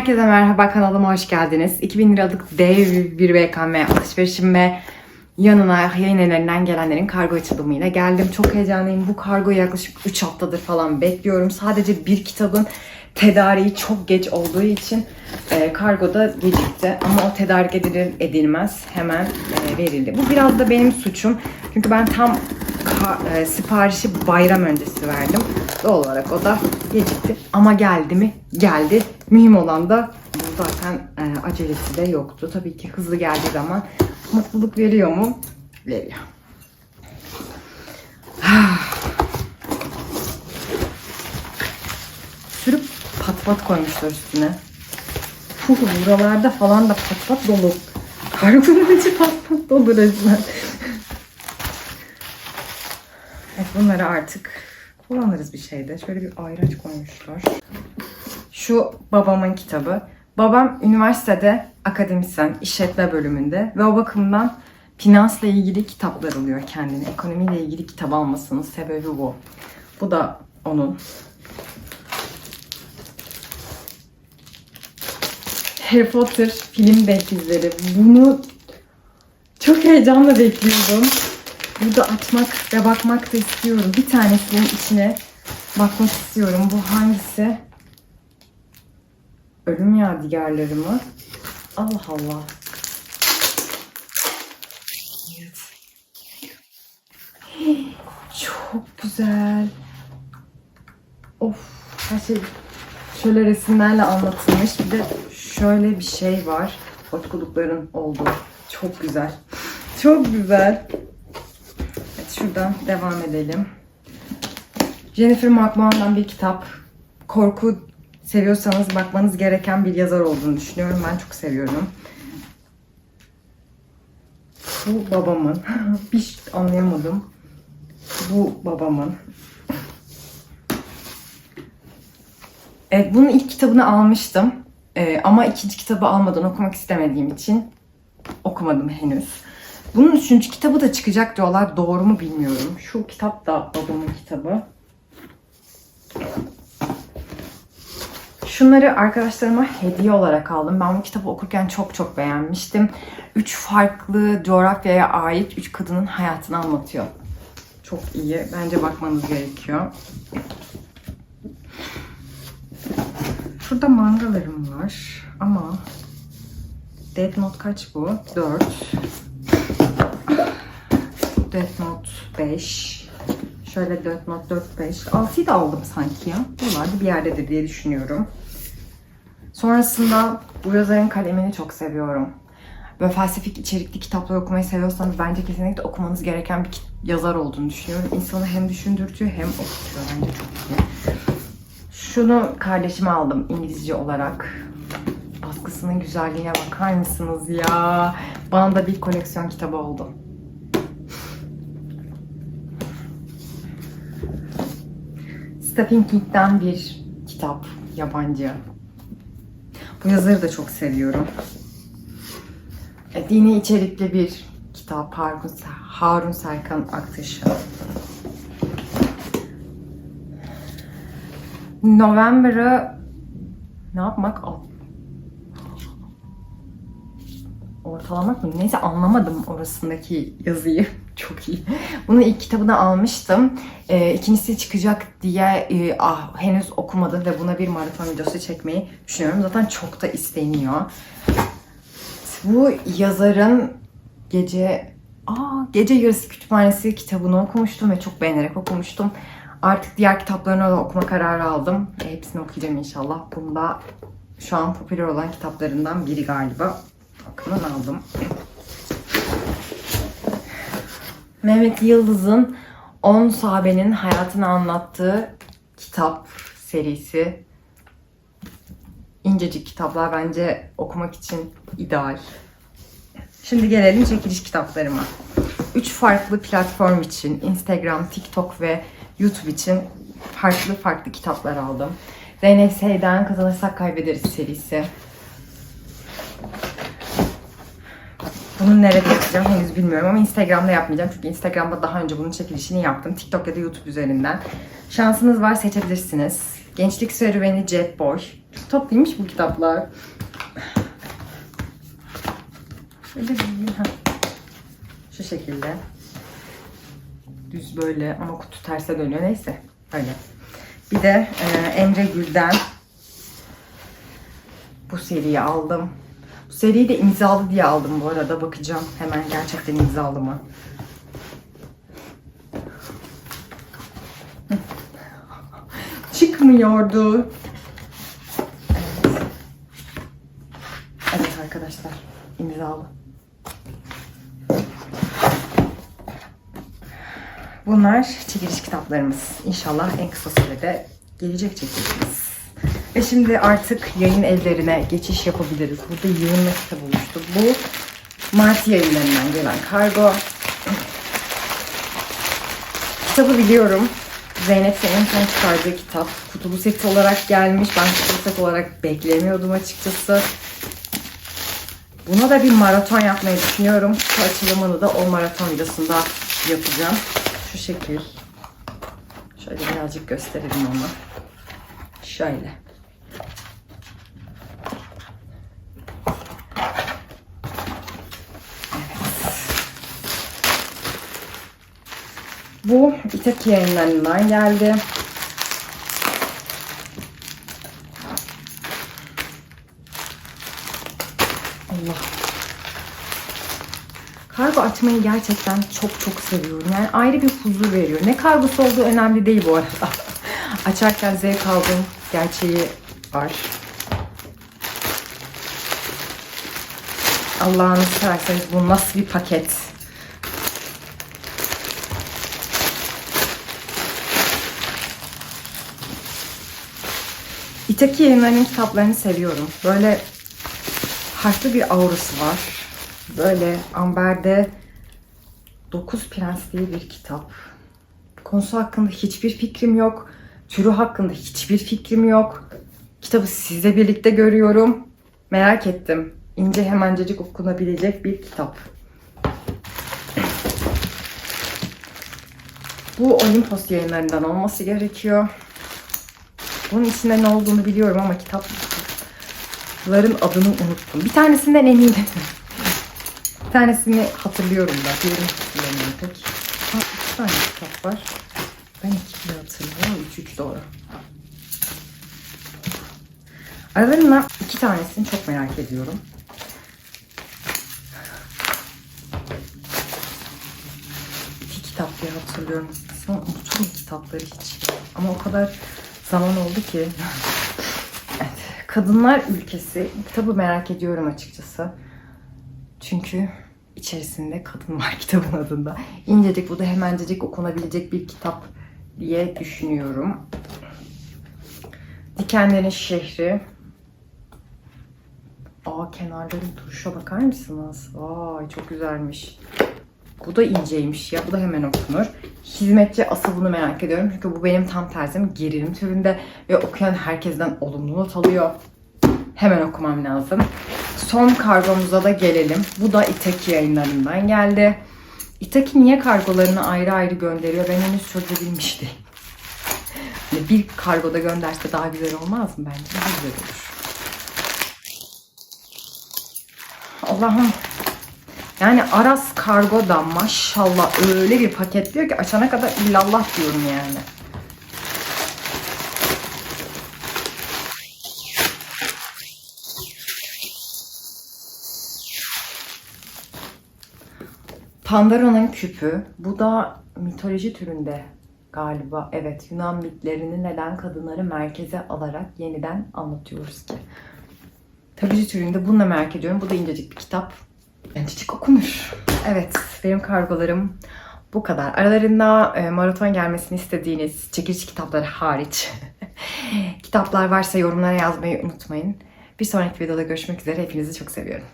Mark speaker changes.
Speaker 1: Herkese merhaba kanalıma hoş geldiniz. 2000 liralık dev bir BKM alışverişim ve yanına yayın evlerinden gelenlerin kargo açılımıyla geldim. Çok heyecanlıyım. Bu kargoyu yaklaşık 3 haftadır falan bekliyorum. Sadece bir kitabın tedariği çok geç olduğu için e, kargoda gecikti. Ama o tedarik edilir edilmez hemen e, verildi. Bu biraz da benim suçum. Çünkü ben tam e, siparişi bayram öncesi verdim. Doğal olarak o da gecikti. Ama geldi mi? Geldi. Mühim olan da bu zaten e, acelesi de yoktu. Tabii ki hızlı geldiği zaman mutluluk veriyor mu? Veriyor. Sürüp pat pat koymuşlar üstüne. Fuh, buralarda falan da pat pat dolu. Kargoların içi pat pat dolu resmen. Evet bunları artık kullanırız bir şeyde. Şöyle bir ayraç koymuşlar. Şu babamın kitabı. Babam üniversitede akademisyen, işletme bölümünde ve o bakımdan finansla ilgili kitaplar alıyor kendine. Ekonomiyle ilgili kitap almasının sebebi bu. Bu da onun. Harry Potter film belkizleri. Bunu çok heyecanla bekliyordum. Burada açmak ve bakmak da istiyorum. Bir tanesinin içine bakmak istiyorum. Bu hangisi? Ölüm yadigarları mı? Allah Allah. Evet. Çok güzel. Of her şey şöyle resimlerle anlatılmış. Bir de şöyle bir şey var. Otkulukların olduğu. Çok güzel. Çok güzel. Şuradan devam edelim. Jennifer McMahon'dan bir kitap. Korku seviyorsanız bakmanız gereken bir yazar olduğunu düşünüyorum. Ben çok seviyorum. Bu babamın. bir şey anlayamadım. Bu babamın. Evet, bunun ilk kitabını almıştım. Ee, ama ikinci kitabı almadan okumak istemediğim için okumadım henüz. Bunun üçüncü kitabı da çıkacak diyorlar. Doğru mu bilmiyorum. Şu kitap da babamın kitabı. Şunları arkadaşlarıma hediye olarak aldım. Ben bu kitabı okurken çok çok beğenmiştim. Üç farklı coğrafyaya ait üç kadının hayatını anlatıyor. Çok iyi. Bence bakmanız gerekiyor. Şurada mangalarım var ama Death Note kaç bu? 4 Death Note 5 Şöyle Death Note 4, 5 6'yı da aldım sanki ya. Buralarda bir yerdedir diye düşünüyorum. Sonrasında bu yazarın kalemini çok seviyorum. Böyle felsefik içerikli kitaplar okumayı seviyorsanız bence kesinlikle okumanız gereken bir yazar olduğunu düşünüyorum. İnsanı hem düşündürtüyor hem okutuyor. Bence çok iyi. Şunu kardeşime aldım İngilizce olarak. Baskısının güzelliğine bakar mısınız ya? Bana da bir koleksiyon kitabı oldu. Stephen King'den bir kitap, yabancı. Bu yazarı da çok seviyorum. E, dini içerikli bir kitap Harun, Harun Serkan Aktaş'ın. November'ı ne yapmak? Ortalamak mı? Neyse anlamadım orasındaki yazıyı. Çok iyi. Bunun ilk kitabını almıştım. Ee, ikincisi çıkacak diye e, ah, henüz okumadım ve buna bir maraton videosu çekmeyi düşünüyorum. Zaten çok da isteniyor. Bu yazarın gece Aa, Gece Yarısı Kütüphanesi kitabını okumuştum ve çok beğenerek okumuştum. Artık diğer kitaplarını da okuma kararı aldım. E, hepsini okuyacağım inşallah. Bunda şu an popüler olan kitaplarından biri galiba. Bakımdan aldım. Mehmet Yıldız'ın 10 sahabenin hayatını anlattığı kitap serisi. İncecik kitaplar bence okumak için ideal. Şimdi gelelim çekiliş kitaplarıma. 3 farklı platform için Instagram, TikTok ve YouTube için farklı farklı kitaplar aldım. Seyden Kazanırsak Kaybederiz serisi. Bunu nerede yapacağım henüz bilmiyorum ama Instagram'da yapmayacağım. Çünkü Instagram'da daha önce bunun çekilişini yaptım. TikTok ya da YouTube üzerinden. Şansınız var seçebilirsiniz. Gençlik Serüveni Jet Boy. Çok tatlıymış bu kitaplar. Şöyle bir. Şu şekilde. Düz böyle ama kutu terse dönüyor. Neyse. Öyle. Bir de e, Emre Gül'den bu seriyi aldım. Seriyi de imzalı diye aldım bu arada. Bakacağım hemen gerçekten imzalı mı? Çıkmıyordu. Evet. Evet arkadaşlar. imzalı. Bunlar çekiliş kitaplarımız. İnşallah en kısa sürede gelecek çekilişimiz. Ve şimdi artık yayın evlerine geçiş yapabiliriz. Burada yığınla kitap oluştu. Bu Martı yayınlarından gelen kargo. Kitabı biliyorum. Zeynep senin son çıkardığı kitap. Kutulu set olarak gelmiş. Ben kutulu set olarak beklemiyordum açıkçası. Buna da bir maraton yapmayı düşünüyorum. Şu açılımını da o maraton videosunda yapacağım. Şu şekil. Şöyle birazcık gösterelim onu. Şöyle. Bu İtaki yayınlarından geldi. Allah. Kargo açmayı gerçekten çok çok seviyorum. Yani ayrı bir huzur veriyor. Ne kargosu olduğu önemli değil bu arada. Açarken zevk aldığım gerçeği var. Allah'ını severseniz bu nasıl bir paket? İtaki yayınlarının kitaplarını seviyorum. Böyle farklı bir aurası var. Böyle Amber'de Dokuz Prens diye bir kitap. Konusu hakkında hiçbir fikrim yok. Türü hakkında hiçbir fikrim yok. Kitabı sizle birlikte görüyorum. Merak ettim. İnce hemencecik okunabilecek bir kitap. Bu Olimpos yayınlarından olması gerekiyor. Bunun içinde ne olduğunu biliyorum ama kitapların adını unuttum. Bir tanesinden eminim. Bir tanesini hatırlıyorum da. Diğerini hatırlamıyorum pek. Ha, iki tane kitap var. Ben iki diye hatırlıyorum. Üç, üç doğru. Aralarından iki tanesini çok merak ediyorum. İki kitap diye hatırlıyorum. Sonra unuturum kitapları hiç. Ama o kadar zaman oldu ki. evet. Kadınlar Ülkesi. Kitabı merak ediyorum açıkçası. Çünkü içerisinde kadın var kitabın adında. İncecik bu da hemencecik okunabilecek bir kitap diye düşünüyorum. Dikenlerin Şehri. Aa kenarların duruşa bakar mısınız? Vay çok güzelmiş. Bu da inceymiş ya. Bu da hemen okunur. Hizmetçi asıl bunu merak ediyorum. Çünkü bu benim tam terzim. Gerilim türünde ve okuyan herkesten olumlu not alıyor. Hemen okumam lazım. Son kargomuza da gelelim. Bu da Itaki yayınlarından geldi. Itaki niye kargolarını ayrı ayrı gönderiyor? Ben henüz çözebilmiş değilim. Hani bir kargoda gönderse daha güzel olmaz mı? Bence daha güzel olur. Allah'ım. Yani Aras Kargo da maşallah öyle bir paketliyor ki açana kadar illallah diyorum yani. Pandara'nın küpü. Bu da mitoloji türünde galiba. Evet Yunan mitlerini neden kadınları merkeze alarak yeniden anlatıyoruz ki. Mitoloji türünde bunu merak ediyorum. Bu da incecik bir kitap. İncecik okunur. Evet benim kargolarım bu kadar. Aralarında e, maraton gelmesini istediğiniz çekici kitapları hariç kitaplar varsa yorumlara yazmayı unutmayın. Bir sonraki videoda görüşmek üzere. Hepinizi çok seviyorum.